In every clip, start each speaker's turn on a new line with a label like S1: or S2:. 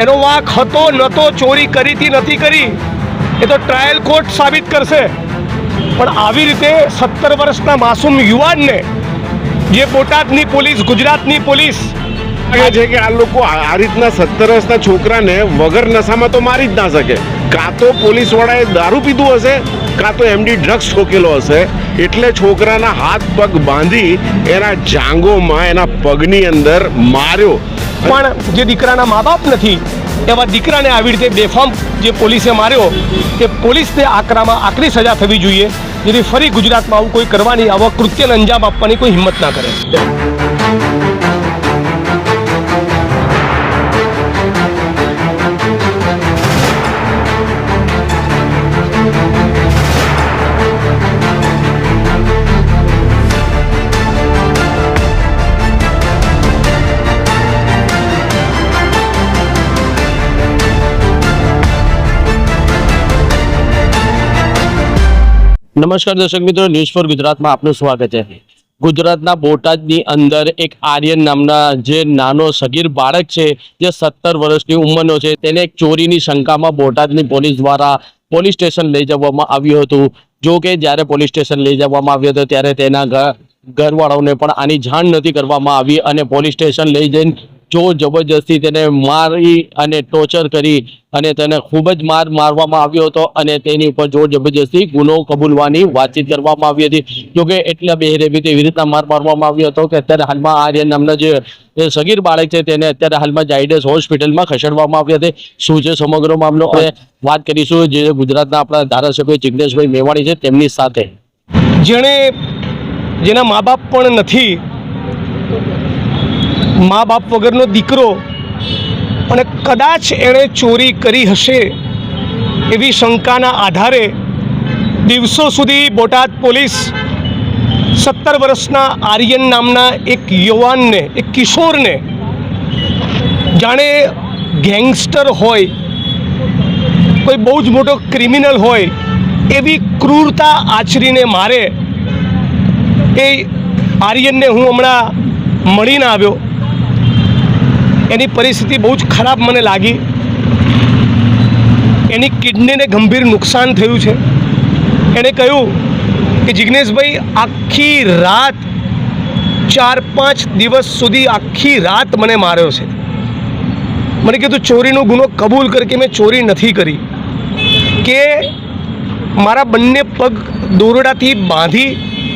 S1: એનો વાંક હતો નહોતો ચોરી કરી હતી, નથી કરી, એ તો ટ્રાયલ કોર્ટ સાબિત કરશે. પણ આવી રીતે સત્તર વર્ષના માસૂમ યુવાનને, જે બોટાદની પોલીસ, ગુજરાતની પોલીસ
S2: લાગે છે કે આ લોકો આ રીતના સત્તર વર્ષના છોકરાને વગર નશામાં તો મારી જ ના શકે. કાં તો પોલીસ વાળાએ દારૂ પીધું હશે, કાં તો એમડી ડ્રગ્સ ઠોકેલો હશે. એટલે છોકરાના હાથ પગ બાંધી એના જાંગોમાં, એના પગની અંદર માર્યો.
S1: પણ જે દીકરાના મા બાપ નથી, એવા દીકરાને આવી રીતે બેફામ જે પોલીસે માર્યો, એ પોલીસને આકરામાં આકરી સજા થવી જોઈએ, જેથી ફરી ગુજરાતમાં આવું કોઈ કરવાની આવા કૃત્યને અંજામ આપવાની કોઈ હિંમત ના કરે.
S3: નમસ્કાર દર્શક મિત્રો ન્યૂઝ ફોર ગુજરાતમાં આપનું સ્વાગત છે. ગુજરાતના બોટાદની અંદર એક આર્યન નામના જે નાનો સગીર બાળક છે, જે સત્તર વર્ષની ઉંમરનો છે, તેને એક ચોરીની શંકામાં બોટાદની પોલીસ દ્વારા પોલીસ સ્ટેશન લઈ જવામાં આવ્યું હતું. જો કે જ્યારે પોલીસ સ્ટેશન લઈ જવામાં આવ્યો હતો, ત્યારે તેના ઘર ઘરવાળાઓને પણ આની જાણ નથી કરવામાં આવી અને પોલીસ સ્ટેશન લઈ જઈને જોર જબરજસ્તી તેને મારી અને ટોર્ચર કરી અને તેને ખૂબ જ માર મારવામાં આવ્યો હતો અને તેની ઉપર જોર જબરજસ્તી ગુનો કબૂલવાની વાતચીત કરવામાં આવી હતી. જોકે એટલા બેરેબીથી એવી રીતના માર મારવામાં આવ્યો હતો કે અત્યારે હાલમાં આર્યન નામના જે સગીર બાળક છે તેને અત્યારે હાલમાં જાયડસ હોસ્પિટલમાં ખસેડવામાં આવ્યા છે. શું છે સમગ્ર મામલો? અમે વાત કરીશું જે ગુજરાતના આપણા ધારાસભ્ય જિગ્નેશભાઈ મેવાણી છે તેમની સાથે.
S1: જેણે, જેના મા બાપ પણ નથી મા બાપ વગરનો દીકરો અને કદાચ એણે ચોરી કરી હશે એવી શંકાના આધારે દિવસો સુધી બોટાદ પોલીસ સત્તર વર્ષના આર્યન નામના એક યુવાનને, એક કિશોરને જાણે ગેંગસ્ટર હોય, કોઈ બહુ જ મોટો ક્રિમિનલ હોય એવી ક્રૂરતા આચરીને મારે એ આર્યનને હું હમણાં મળીને આવ્યો. એની પરિસ્થિતિ બહુ જ ખરાબ મને લાગી. એની કિડનીને ગંભીર નુકસાન થયું છે. એણે કહ્યું કે જિગ્નેશભાઈ, આખી રાત ચાર પાંચ દિવસ સુધી આખી રાત મને માર્યો છે. મને કીધું, ચોરીનો ગુનો કબૂલ કર કે મેં ચોરી નથી કરી. કે મારા બંને પગ દોરડાથી બાંધી,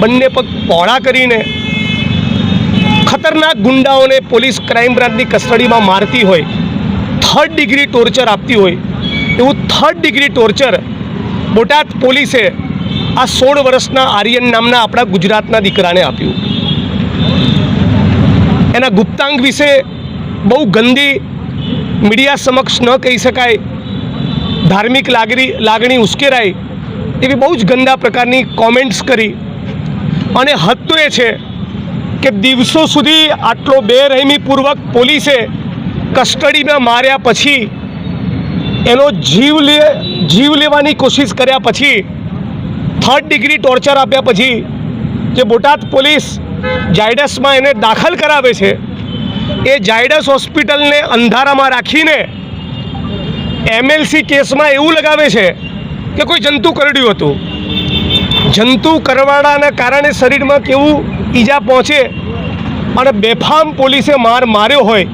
S1: બંને પગ પહોળા કરીને ખતરનાક ગુંડાઓને પોલીસ ક્રાઇમ બ્રાન્ચની કસ્ટડીમાં મારતી હોય થર્ડ ડિગ્રી ટોર્ચર આપતી હોય, એવું થર્ડ ડિગ્રી ટોર્ચર બોટાદ પોલીસે આ સોળ વર્ષના આર્યન નામના આપણા ગુજરાતના દીકરાને આપ્યું. એના ગુપ્તાંગ વિશે બહુ ગંદી મીડિયા સમક્ષ ન કહી શકાય, ધાર્મિક લાગણી લાગણી ઉશ્કેરાઈ એવી બહુ જ ગંદા પ્રકારની કોમેન્ટ્સ કરી. અને હદ તો એ છે કે દિવસો સુધી આટલો બેરહેમીપૂર્વક પોલીસે કસ્ટડીમાં માર્યા પછી એનો જીવ લે જીવ લેવાની કોશિશ કર્યા પછી થર્ડ ડિગ્રી ટોર્ચર આપ્યા પછી જે બોટાદ પોલીસ જાયડસમાં એને દાખલ કરાવે છે, એ જાયડસ હોસ્પિટલને અંધારામાં રાખીને એમએલસી કેસમાં એવું લગાવે છે કે કોઈ જંતુ કરડ્યું હતું. જંતુ કરવાડાના કારણે શરીરમાં કેવું ઈજા પહોંચે અને બેફામ પોલીસે માર માર્યો હોય,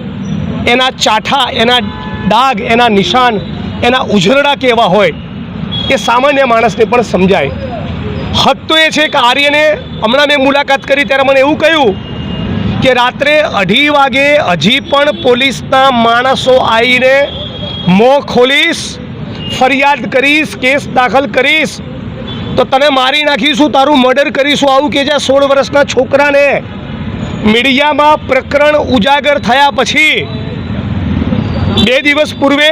S1: એના ચાઠા, એના ડાઘ, એના નિશાન, એના ઉઝરડા કેવા હોય, એ સામાન્ય માણસને પણ સમજાય. હદ તો એ છે કે આર્યને હમણાં મેં મુલાકાત કરી ત્યારે મને એવું કહ્યું કે રાત્રે અઢી વાગે હજી પણ પોલીસના માણસો આવીને મોં ખોલીશ, ફરિયાદ કરીશ, કેસ દાખલ કરીશ તો તને મારી નાખીશું, તારું મર્ડર કરીશું. આવું કે જ્યાં સોળ વર્ષના છોકરાને. મીડિયામાં પ્રકરણ ઉજાગર થયા પછી, બે દિવસ પૂર્વે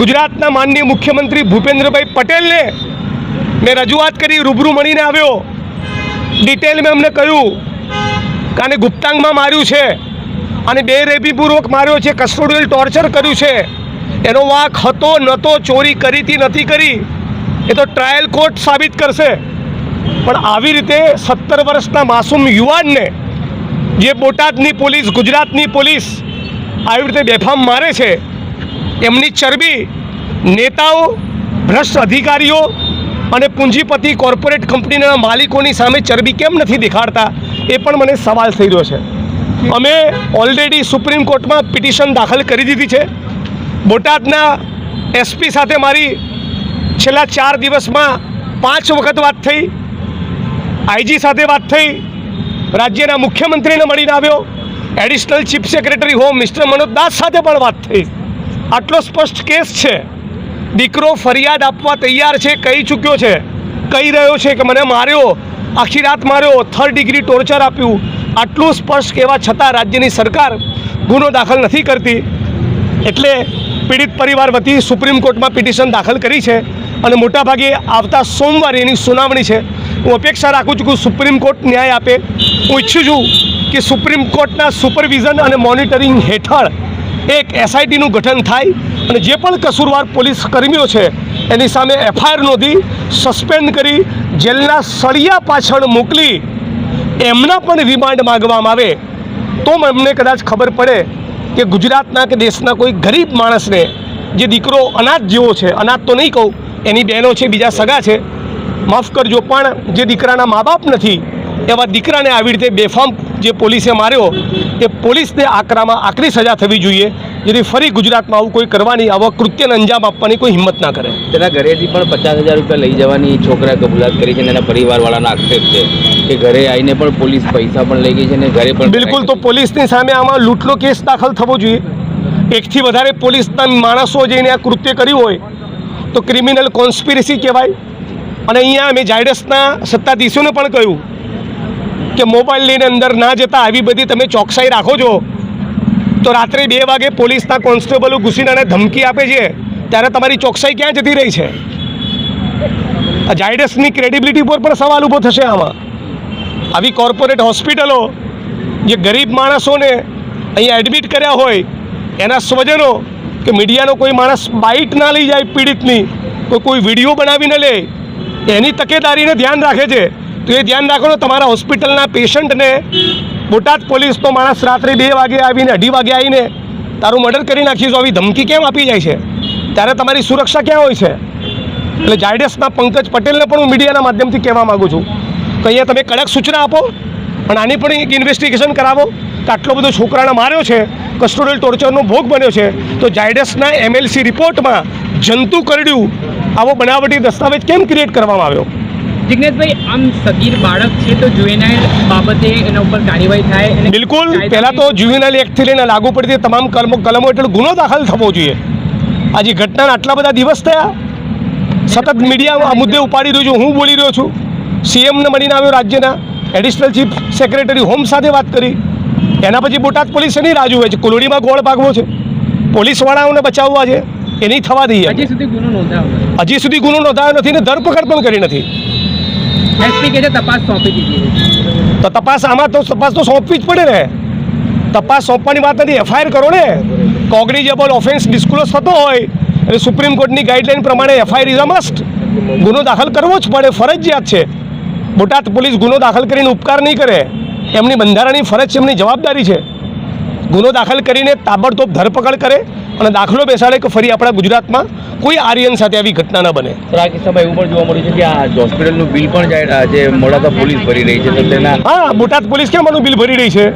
S1: ગુજરાતના માનનીય મુખ્યમંત્રી ભૂપેન્દ્રભાઈ પટેલને મેં રજૂઆત કરી, રૂબરૂ મળીને આવ્યો. ડિટેલ મેં અમને કહ્યું કે આને ગુપ્તાંગમાં માર્યું છે અને બે રેબીપૂર્વક માર્યો છે, કસ્ટોડિયલ ટોર્ચર કર્યું છે. એનો વાંક હતો નહોતો ચોરી કરી હતી, નથી કરી. એ તો ટ્રાયલ કોર્ટ સાબિત કરશે. પણ આવી રીતે સત્તર વર્ષના માસૂમ યુવાનને જે બોટાદની પોલીસ, ગુજરાતની પોલીસ આવી રીતે બેફામ મારે છે, એમની ચરબી નેતાઓ, ભ્રષ્ટ અધિકારીઓ અને પૂંજીપતિ કોર્પોરેટ કંપનીના માલિકોની સામે ચરબી કેમ નથી દેખાડતા, એ પણ મને સવાલ થઈ રહ્યો છે. અમે ઓલરેડી સુપ્રીમ કોર્ટમાં પિટિશન દાખલ કરી દીધી છે. બોટાદના એસપી સાથે મારી છેલ્લા ચાર દિવસમાં પાંચ વખત વાત થઈ, આઈજી સાથે વાત થઈ, રાજ્યના મુખ્યમંત્રીને મળીને આવ્યો, additional chief secretary home mister Manoj Das સાથે પણ વાત થઈ. આટલો સ્પષ્ટ કેસ છે. દીકરો ફરિયાદ આપવા તૈયાર છે, કહી ચૂક્યો છે. કહી રહ્યો છે કે મને માર્યો, આખી રાત માર્યો થર્ડ ડિગ્રી ટોર્ચર આપ્યું. આટલું સ્પષ્ટ કહેવા છતાં રાજ્યની સરકાર ગુનો દાખલ નથી કરતી. એટલે પીડિત પરિવાર વતી સુપ્રીમ કોર્ટમાં પિટિશન દાખલ કરી છે. અને મોટાભાગે આવતા સોમવારે એની સુનાવણી છે. હું અપેક્ષા રાખું છું કે સુપ્રીમ કોર્ટ ન્યાય આપે. હું ઈચ્છું છું કે સુપ્રીમ કોર્ટના સુપરવિઝન અને મોનિટરિંગ હેઠળ એક એસઆઈટીનું ગઠન થાય અને જે પણ કસૂરવાર પોલીસ કર્મીઓ છે, એની સામે એફઆઈઆર નોંધી સસ્પેન્ડ કરી જેલના સળિયા પાછળ મોકલી એમના પણ રિમાન્ડ માગવામાં આવે. તો અમને કદાચ ખબર પડે કે ગુજરાતના કે દેશના કોઈ ગરીબ માણસને જે દીકરો અનાથ જેવો છે, અનાથ તો નહીં કહું એની બહેનો છે બીજા સગા છે. માફ કરજો પણ જે દીકરાના મા બાપ નથી એવા દીકરાને આવી રીતે બેફામ જે પોલીસે માર્યો એ પોલીસને આકરામાં આકરી સજા થવી જોઈએ જેથી ફરી ગુજરાતમાં આવું કોઈ કરવાની આવા કૃત્યને અંજામ આપવાની કોઈ હિંમત ના કરે.
S4: તેના ઘરેથી પણ પચાસ હજાર રૂપિયા લઈ જવાની છોકરા કબૂલાત કરી છે અને એના પરિવારવાળાનો આક્ષેપ છે કે ઘરે આવીને પણ પોલીસ પૈસા પણ લઈ ગઈ છે અને ઘરે પણ
S1: બિલકુલ તો પોલીસની સામે આમાં લૂંટનો કેસ દાખલ થવો જોઈએ. એકથી વધારે પોલીસના માણસો જઈને આ કૃત્ય કર્યું હોય તો ક્રિમિનલ કોન્સ્પિરસી કહેવાય. અને અહીંયા અમે ઝાયડસના સત્તાધીશોને પણ કહ્યું કે મોબાઈલ લઈને અંદર ના જતા આવી બધી તમે ચોકસાઈ રાખો છો. તો રાત્રે બે વાગે પોલીસના કોન્સ્ટેબલો ઘૂસીને એને ધમકી આપે છે. ત્યારે તમારી ચોકસાઈ ક્યાં જતી રહી છે? ઝાયડસની ક્રેડિબિલિટી પર પણ સવાલ ઊભો થશે આમાં. આવી કોર્પોરેટ હોસ્પિટલો જે ગરીબ માણસોને અહીંયા એડમિટ કર્યા હોય, એના સ્વજનો કે મીડિયાનો કોઈ માણસ બાઇટ ના લઈ જાય પીડિતની, તો કોઈ વીડિયો બનાવીને લે, એની તકેદારીને ધ્યાન રાખે છે. તો એ ધ્યાન રાખો તમારા હોસ્પિટલના પેશન્ટને, બોટાદ પોલીસનો માણસ રાત્રે બે વાગે આવીને, અઢી વાગે આવીને, તારું મર્ડર કરી નાખીશું, આવી ધમકી કેમ આપી જાય છે? ત્યારે તમારી સુરક્ષા ક્યાં હોય છે? એટલે જાયડેસના પંકજ પટેલને પણ હું મીડિયાના માધ્યમથી કહેવા માગું છું. કે અહીંયા તમે કડક સૂચના આપો અને આની પણ એક ઇન્વેસ્ટિગેશન કરાવો. કે આટલો બધો છોકરાને માર્યો છે કસ્ટોડિયલ ટોર્ચરનો ભોગ બન્યો છે તો જાયડસના એમએલસી રિપોર્ટમાં જંતુ કરડ્યું આવો બનાવટી દસ્તાવેજ કેમ ક્રિએટ કરવામાં આવ્યો?
S5: જિજ્ઞેશભાઈ આમ સગીર બાળક છે તો જુએનાઇલ બાબતે એના ઉપર કાર્યવાહી થાય
S1: બિલકુલ પહેલાં તો જ્યુવિનલ એક્ટથી લઈને લાગુ પડતી તમામ કલમો કલમો હેઠળ ગુનો દાખલ થવો જોઈએ. આજે ઘટનાના આટલા બધા દિવસ થયા. સતત મીડિયા આ મુદ્દે ઉપાડી રહ્યું છું. હું બોલી રહ્યો છું. સીએમને મળીને આવ્યો રાજ્યના. એડિશનલ ચીફ સેક્રેટરી હોમ સાથે વાત કરી. એના પછી બોટાદ પોલીસ એની રાહ જુએ છે. કુલડીમાં ગોળ ભાગવો છે. પોલીસવાળાઓને બચાવવા છે. એ નહીં થવા દઈએ
S5: હજી સુધી ગુનો નોંધાયો
S1: હજી સુધી ગુનો નોંધાયો નથી ને ધરપકડ પણ કરી નથી.
S5: એસપી કહે છે તપાસ સોંપી દીધી
S1: તો તપાસ આમાં તો તપાસ તો સોંપવી જ પડે ને. તપાસ સોંપવાની વાત નથી. એફઆઈઆર કરો ને. કોગ્નિઝેબલ ઓફેન્સ ડિસ્ક્લોઝ થતો હોય એટલે સુપ્રીમ કોર્ટની ગાઈડલાઈન પ્રમાણે એફઆઈઆર ઇઝ અ મસ્ટ ગુનો દાખલ કરવો જ પડે. ફરજિયાત છે. બોટાદ પોલીસ ગુનો દાખલ કરીને ઉપકાર નહીં કરે. એમની બંધારણની ફરજ છે એમની જવાબદારી છે. ગુનો દાખલ કરીને તાબડતોબ ધરપકડ કરે અને દાખલો બેસાડે કે ફરી આપણા ગુજરાતમાં કોઈ આર્યન સાથે આવી ઘટના ન બને.
S4: આ કિસ્સામાં એવું પણ જોવા મળ્યું છે કે આ હોસ્પિટલનું બિલ પણ જે મોડાસા પોલીસ ભરી રહી છે તો તેના
S1: હા બોટાદ પોલીસ કેમ આનું બિલ ભરી રહી છે?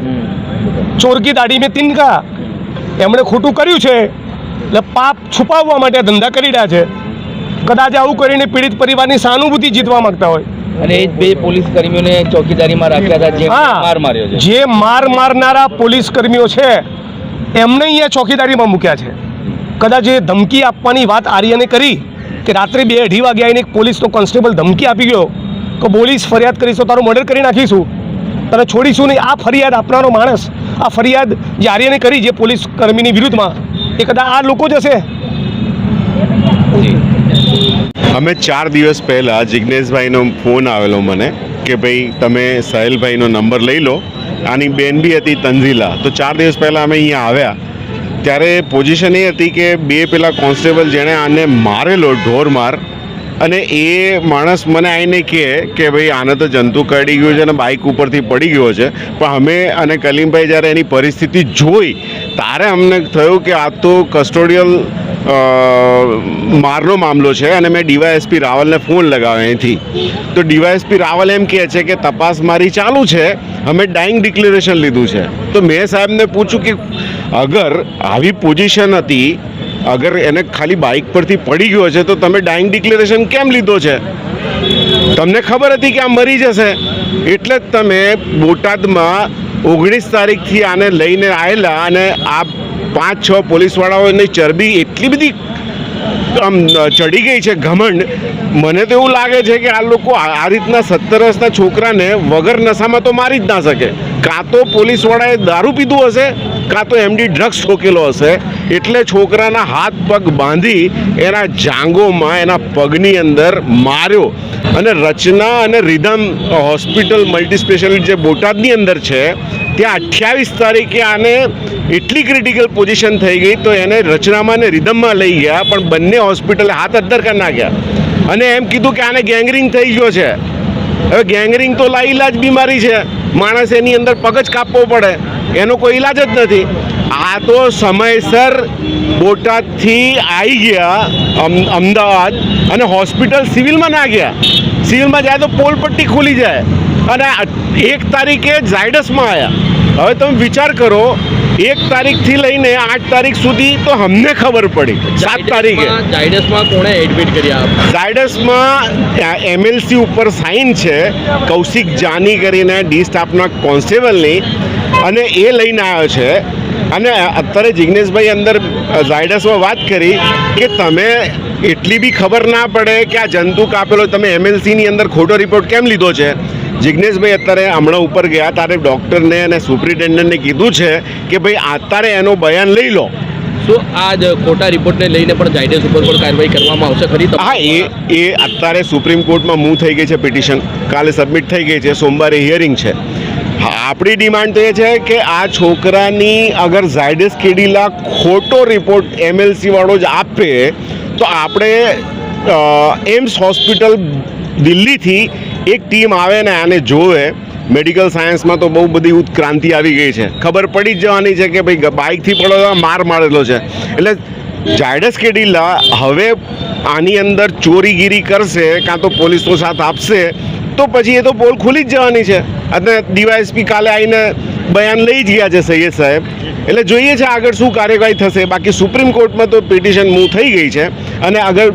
S1: ચોરકી દાડી દાઢી મેં તિનકા. એમણે ખોટું કર્યું છે. એટલે પાપ છુપાવવા માટે ધંધા કરી રહ્યા છે. કદાચ આવું કરીને પીડિત પરિવારની સહાનુભૂતિ જીતવા માંગતા હોય.
S4: અને એ જ બે પોલીસ કર્મીઓને ચોકીદારીમાં રાખ્યા હતા જે માર માર્યો છે.
S1: જે માર મારનારા પોલીસ કર્મીઓ છે એમને અહીંયા ચોકીદારીમાં મૂક્યા છે. કદાચ એ ધમકી આપવાની વાત આર્યને કરી કે રાત્રે બે અઢી વાગે આવીને એક પોલીસનો કોન્સ્ટેબલ ધમકી આપી ગયો કે પોલીસ ફરિયાદ કરીશ તો તારું મર્ડર કરી નાખીશું. તને છોડીશું નહીં. આ ફરિયાદ આપનારો માણસ આ ફરિયાદ જે આર્યને કરી જે પોલીસ કર્મીની વિરુદ્ધમાં એ કદાચ આ લોકો જ હશે?
S2: અમે ચાર દિવસ પહેલાં જિજ્ઞેશભાઈનો ફોન આવેલો મને કે ભાઈ તમે સહેલભાઈનો નંબર લઈ લો. આની બેન બી હતી તંઝીલા તો ચાર દિવસ પહેલાં અમે અહીંયા આવ્યા. ત્યારે પોઝિશન એ હતી કે બે પેલા કોન્સ્ટેબલ જેણે આને મારેલો ઢોર માર અને એ માણસ મને આવીને કહે કે ભાઈ આને તો જંતુ કરડી ગયું છે અને બાઇક ઉપરથી પડી ગયો છે. પણ અમે અને કલીમભાઈ જ્યારે એની પરિસ્થિતિ જોઈ, ત્યારે અમને થયું કે આ તો કસ્ટોડિયલ મારનો મામલો છે અને મેં ડીવાયએસપી રાવલને ફોન લગાવ્યો અહીંથી. તો ડીવાયએસપી રાવલ એમ કહે છે કે તપાસ મારી ચાલુ છે, અમે ડાઇંગ ડિક્લેરેશન લીધું છે. તો મેં સાહેબને પૂછ્યું કે અગર આવી પોઝિશન હતી, અગર એને ખાલી બાઇક પરથી પડી ગયો છે, તો તમે ડાઇંગ ડિક્લેરેશન કેમ લીધો છે? તમને ખબર હતી કે આ મરી જશે? એટલે જ તમે બોટાદમાં ઓગણીસ તારીખથી આને લઈને આવેલા અને આ પાંચ છ પોલીસવાળાઓની ચરબી એટલી બધી આમ ચડી ગઈ છે, ઘમંડ. મને તો એવું લાગે છે કે આ લોકો આ રીતના સત્તર વર્ષના છોકરાને વગર નશામાં તો મારી જ ના શકે. કાં તો પોલીસવાળાએ દારૂ પીધું હશે, કાં તો એમડી ડ્રગ્સ ઠોકેલો હશે. એટલે છોકરાના હાથ પગ બાંધી એના જાંગોમાં, એના પગની અંદર માર્યો. અને રચના અને રિધમ હોસ્પિટલ મલ્ટી સ્પેશિયાલિટી જે બોટાદની અંદર છે ત્યાં અઠ્યાવીસ તારીખે આને એટલી ક્રિટિકલ પોઝિશન થઈ ગઈ તો એને રચનામાં ને રિધમમાં લઈ ગયા, પણ બંને હોસ્પિટલે હાથ અદ્ધર કરી નાખ્યા. અને એમ કીધું કે આને ગેંગરિંગ થઈ ગયો છે. હવે ગેંગરિંગ તો લાઈલાજ બીમારી છે. માણસ એની અંદર પગ કાપવો પડે. એનો કોઈ ઈલાજ જ નથી. આ તો સમયસર બોટાદથી આવી ગયા, અમ- અમદાવાદ, અને હોસ્પિટલ સિવિલમાં ના ગયા. સિવિલમાં જાય તો પોલ પટ્ટી ખુલી જાય. અને એક તારીખે ઝાયડસમાં આવ્યા હવે તમે વિચાર કરો એક તારીખથી લઈને આઠ તારીખ સુધી તો અમને ખબર પડી. સાત તારીખે.
S3: જાયડસમાં કોણે એડમિટ કર્યા
S2: ઝાયડસમાં એમએલસી ઉપર સાઇન છે કૌશિક જાની કરીને ડી સ્ટાફના કોન્સ્ટેબલની અને એ લઈને આવ્યો છે. અને અત્યારે જિગ્નેશભાઈ અંદર ઝાયડસમાં વાત કરી કે તમે એટલી બી ખબર ના પડે કે આ જંતુ કાપેલો તમે એમએલસીની અંદર ખોટો રિપોર્ટ કેમ લીધો છે? જિગ્નેશભાઈ અત્યારે હમણાં ઉપર ગયા તારે ડૉક્ટરને અને સુપ્રિન્ટેન્ડન્ટને કીધું છે કે ભાઈ અત્યારે એનો બયાન લઈ લો.
S3: શું આ જ ખોટા રિપોર્ટને લઈને પણ જાયડેસ ઉપર પણ કાર્યવાહી કરવામાં આવશે ખરી
S2: હા એ એ અત્યારે સુપ્રીમ કોર્ટમાં મૂવ થઈ ગઈ છે પિટિશન કાલે સબમિટ થઈ ગઈ છે સોમવારે હિયરિંગ છે. આપણી ડિમાન્ડ તો એ છે કે આ છોકરાની અગર ઝાયડસ કેડીલા ખોટો રિપોર્ટ એમએલસી વાળો જ આપે તો આપણે એમ્સ હોસ્પિટલ દિલ્હીથી એક ટીમ આવે ને આને જોવે. મેડિકલ સાયન્સમાં તો બહુ બધી ઉત્ક્રાંતિ આવી ગઈ છે. ખબર પડી જ જવાની છે કે ભાઈ બાઇકથી પડો માર મારેલો છે. એટલે જાયડસ કેડિલા હવે આની અંદર ચોરીગીરી કરશે, કાં તો પોલીસનો સાથ આપશે, તો પછી એ તો પોલ ખુલી જ જવાની છે. અને ડીવાયએસપી કાલે આવીને બયાન લઈ જ ગયા છે સૈયદ સાહેબ. એટલે જોઈએ છે આગળ શું કાર્યવાહી થશે. બાકી સુપ્રીમ કોર્ટમાં તો પિટિશન મૂવ થઈ ગઈ છે અને અગર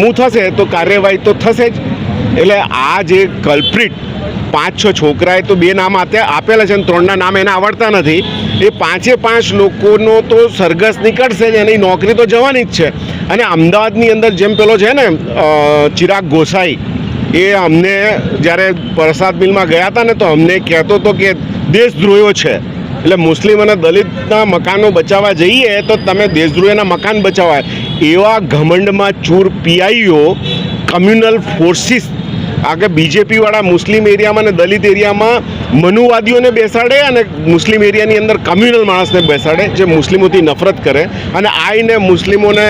S2: મૂવ થશે તો કાર્યવાહી તો થશે જ. એટલે આ જે કલ્પ્રિટ પાંચ છ છોકરાએ તો બે નામ આપેલા છે અને ત્રણના નામ એને આવડતા નથી. એ પાંચે પાંચ લોકોનો તો સરઘસ નીકળશે જ એની નોકરી તો જવાની જ છે. અને અમદાવાદની અંદર જેમ પેલો છે ને ચિરાગ ગોસાઈ, એ અમને જ્યારે પ્રસાદ મિલમાં ગયા હતા ને તો અમને કહેતો હતો કે દેશદ્રોહીઓ છે. એટલે મુસ્લિમ અને દલિતના મકાનો બચાવવા જઈએ તો તમે દેશદ્રોહીના મકાન બચાવવા એવા ઘમંડમાં ચૂર પીઆઈઓ કમ્યુનલ ફોર્સિસ કે બીજેપીવાળા મુસ્લિમ એરિયામાં અને દલિત એરિયામાં મનુવાદીઓને બેસાડે અને મુસ્લિમ એરિયાની અંદર કમ્યુનલ માણસને બેસાડે જે મુસ્લિમોથી નફરત કરે. અને આઈને મુસ્લિમોને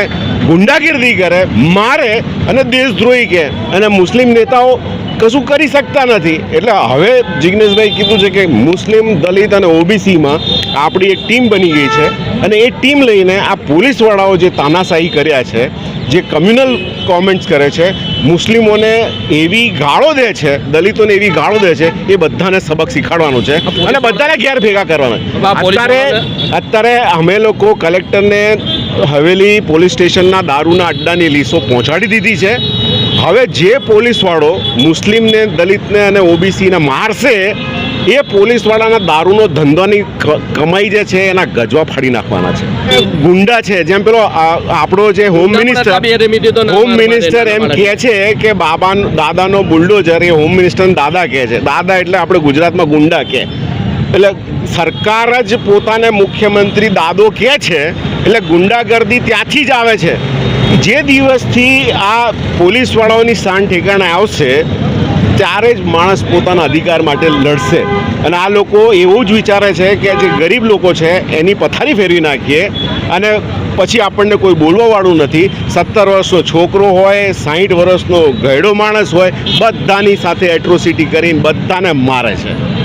S2: ગુંડાગીર્દી કરે મારે અને દેશદ્રોહી કહે અને મુસ્લિમ નેતાઓ કશું કરી શકતા નથી. એટલે હવે જિગ્નેશભાઈ કીધું છે કે મુસ્લિમ દલિત અને ઓબીસીમાં આપણી એક ટીમ બની ગઈ છે. અને એ ટીમ લઈને આ પોલીસવાળાઓ જે તાનાશાહી કર્યા છે જે કમ્યુનલ કોમેન્ટ્સ કરે છે મુસ્લિમોને એવી ગાળો દે છે દલિતોને એવી ગાળો દે છે એ બધાને સબક શીખવાડવાનું છે. અને બધાને ઘેર ભેગા કરવાના. અત્યારે અત્યારે અમે લોકો કલેક્ટરને હવેલી પોલીસ સ્ટેશનના દારૂના અડ્ડાની લીસો પહોંચાડી દીધી છે. હવે જે પોલીસવાળો મુસ્લિમને દલિતને અને ઓબીસીને મારશે એ પોલીસવાળાના દારૂનો ધંધાની કમાઈ જે છે એના ગજવા ફાડી નાખવાના છે. ગુંડા છે. જેમ પેલો આપણો જે હોમ મિનિસ્ટર હોમ મિનિસ્ટર એમ કહે છે. કે બાબા દાદાનો બુલડોઝર એ હોમ મિનિસ્ટર દાદા કહે છે. દાદા એટલે આપણે ગુજરાતમાં ગુંડા કહે. એટલે સરકાર જ પોતાને મુખ્યમંત્રી દાદો કહે છે, એટલે ગુંડાગર્દી ત્યાંથી જ આવે છે. જે દિવસથી આ પોલીસવાળાઓની શાન ઠેકાણે આવશે, ત્યારે જ માણસ પોતાના અધિકાર માટે લડશે. અને આ લોકો એવું જ વિચારે છે કે જે ગરીબ લોકો છે, એની પથારી ફેરવી નાખીએ. અને પછી આપણને કોઈ બોલવાવાળું નથી. સત્તર વર્ષનો છોકરો હોય સાહીઠ વર્ષનો ગયડો માણસ હોય, બધાની સાથે એટ્રોસિટી કરીને બધાને મારે છે.